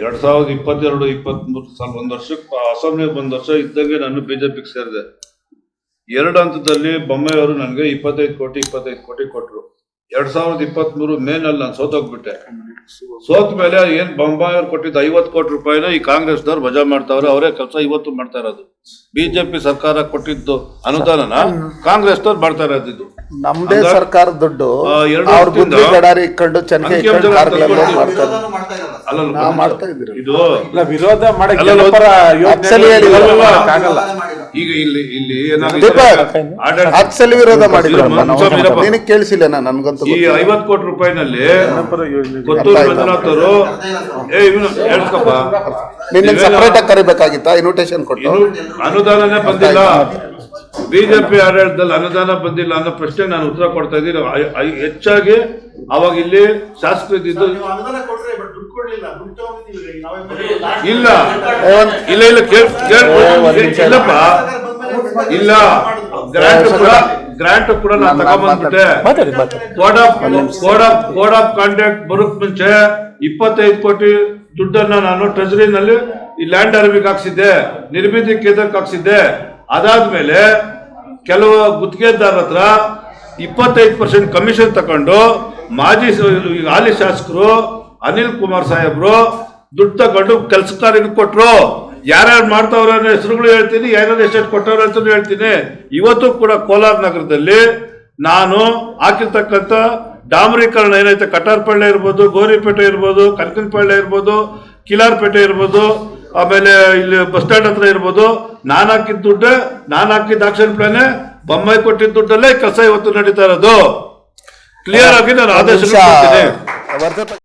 ಎರಡ್ ಸಾವಿರದ ಇಪ್ಪತ್ತೆರಡು, ಇಪ್ಪತ್ಮೂರು ಸಾಲ ಒಂದ್ ವರ್ಷಕ್ಕೆ ಅಸೆಂಬ್ಲಿ ಒಂದ್ ವರ್ಷ ಇದ್ದಂಗೆ ನಾನು ಬಿಜೆಪಿಗೆ ಸೇರಿದೆ. ಎರಡು ಹಂತದಲ್ಲಿ ಬೊಮ್ಮೆಯವರು ನನಗೆ ಇಪ್ಪತ್ತೈದು ಕೋಟಿ ಇಪ್ಪತ್ತೈದು ಕೋಟಿ ಕೊಟ್ರು. ಎರಡ್ ಸಾವಿರದ ಇಪ್ಪತ್ತ್ ಮೂರು ಮೇನಲ್ಲಿ ನಾನು ಸೋತೋಗ್ಬಿಟ್ಟೆ. ಸೋತ ಮೇಲೆ ಏನ್ ಬೊಮ್ಮಾಯಿಯವ್ರು ಕೊಟ್ಟಿದ್ದ ಐವತ್ತು ಕೋಟಿ ರೂಪಾಯಿನ ಈ ಕಾಂಗ್ರೆಸ್ನವ್ರು ವಜಾ ಮಾಡ್ತಾವ್ರೆ ಅವರೇ ಕೆಲಸ ಇವತ್ತು ಮಾಡ್ತಾ ಇರೋದು ಬಿಜೆಪಿ ಸರ್ಕಾರ ಕೊಟ್ಟಿದ್ದು ಅನುದಾನನ ಕಾಂಗ್ರೆಸ್ನವ್ರು ಮಾಡ್ತಾ ಇರೋದಿದ್ದು ನಮ್ದೇ ಸರ್ಕಾರ ದುಡ್ಡು ಗಡಾರಿ ಇಟ್ಕೊಂಡು ಚೆನ್ನೈ ಅಂಕಿ ಇಟ್ಕೊಂಡು ಅಂಶಗಳ ಕಾರ್ಗಳೆಲ್ಲ ತಗೊಂಡು ಮಾಡ್ತಾರೆ ಮಾಡ್ತಾ ಇದ್ರು ಇದು ವಿರೋಧ ಮಾಡಕ್ಕೆ ಈಗ ಇಲ್ಲಿ ಇಲ್ಲಿ ಹತ್ತು ಆಡಳಿತ ವಿರೋಧ ಮಾಡಿದ್ರು ನಿನಗೆ ಕೇಳಿಸಿಲ್ಲ ನಾನು ನನ್ಗಂತೂ ಈ ಗೊತ್ತಿಲ್ಲ. ಐವತ್ ಕೋಟಿ ರೂಪಾಯಿನಲ್ಲಿ ಕೊತ್ತೂರು ಅರ್ಥ ಆಯ್ತಾ? ಮಂಜುನಾಥ್ ಅವರು ಏ ಇವನು ನಿನ್ನ ಸಪರೇಟ್ ಆಗಿ ಕರಿಬೇಕಾಗಿತ್ತಾ? ಇನ್ವಿಟೇಷನ್ ಕೊಟ್ಟು? ಅನುದಾನನೇ ಬಂದಿಲ್ಲ. ಬಿಜೆಪಿ ಆಡಳಿತದಲ್ಲಿ ಅನುದಾನ ಬಂದಿಲ್ಲ ಅನ್ನೋ ಪ್ರಶ್ನೆ ನಾನು ಉತ್ತರ ಕೊಡ್ತಾ ಇದ್ದೀನಿ. ಹೆಚ್ಚಾಗಿ ಅವಾಗ ಇಲ್ಲಿ ಶಾಸಕರು ಇದ್ದಿದ್ದು ಇಲ್ಲ. ಇಲ್ಲ. ಇಲ್ಲ. ಇಲ್ಲಪ್ಪ. ಇಲ್ಲ. ಗ್ರಾಂಟ್ ಕೂಡ ಗ್ರಾಂಟ್ ಕೂಡ ನಾನು ತಗೊಂಡ್ಬಂದ್ಬಿಟ್ಟೆ code of code of code of contact ಬರೋಕ್ ಮುಂಚೆ ಇಪ್ಪತ್ತೈದು ಕೋಟಿ ದುಡ್ಡನ್ನ ನಾನು ಟ್ರೆಜರಿನಲ್ಲಿ ಈ ಲ್ಯಾಂಡ್ ಅರ್ಬಿಗೆ ಹಾಕ್ಸಿದ್ದೆ ನಿರ್ಮಿತಿ ಕೇಂದ್ರಕ್ಕೆ ಹಾಕ್ಸಿದ್ದೆ. ಅದಾದ್ಮೇಲೆ ಕೆಲವು ಗುತ್ತಿಗೆದಾರರ ಹತ್ರ ಇಪ್ಪತ್ತೈದು ಪರ್ಸೆಂಟ್ ಕಮಿಷನ್ ತಕೊಂಡು ಮಾಜಿ ಹಾಲಿ ಶಾಸಕರು ಅನಿಲ್ ಕುಮಾರ್ ಸಾಹೇಬ್ರು ದುಡ್ಡು ತಗೊಂಡು ಕೆಲಸಕಾರಿಗೆ ಕೊಟ್ರು. ಯಾರ್ಯಾರು ಮಾಡ್ತಾವ್ರ ಹೆಸರುಗಳು ಹೇಳ್ತೀನಿ, ಯಾರ್ಯಾರು ಎಷ್ಟೆಷ್ಟು ಕೊಟ್ಟವ್ರ ಅಂತ ಹೇಳ್ತೀನಿ. ಇವತ್ತು ಕೂಡ ಕೋಲಾರ ನಗರದಲ್ಲಿ ನಾನು ಹಾಕಿರ್ತಕ್ಕಂಥ ಡಾಮರೀಕರಣ ಏನೈತೆ ಕಟಾರ್ಪಳ್ಳೆ ಇರ್ಬೋದು, ಗೋರಿಪೇಟೆ ಇರ್ಬೋದು, ಕನಕನಪಳ್ಳೆ ಇರ್ಬೋದು, ಕಿಲಾರ್ಪೇಟೆ ಇರ್ಬೋದು, ಆಮೇಲೆ ಇಲ್ಲಿ ಬಸ್ ಸ್ಟ್ಯಾಂಡ್ ಹತ್ರ ಇರ್ಬೋದು. ನಾನು ಹಾಕಿದ ದುಡ್ಡು, ನಾನು ಹಾಕಿದ ಆಕ್ಷನ್ ಪ್ಲಾನೇ ಬೊಮ್ಮಾಯಿ ಕೊಟ್ಟಿದ್ದ ದುಡ್ಡಲ್ಲೇ ಕೆಲಸ ಇವತ್ತು ನಡೀತಾ ಇರೋದು. ಕ್ಲಿಯರ್ ಆಗಿ ನಾನು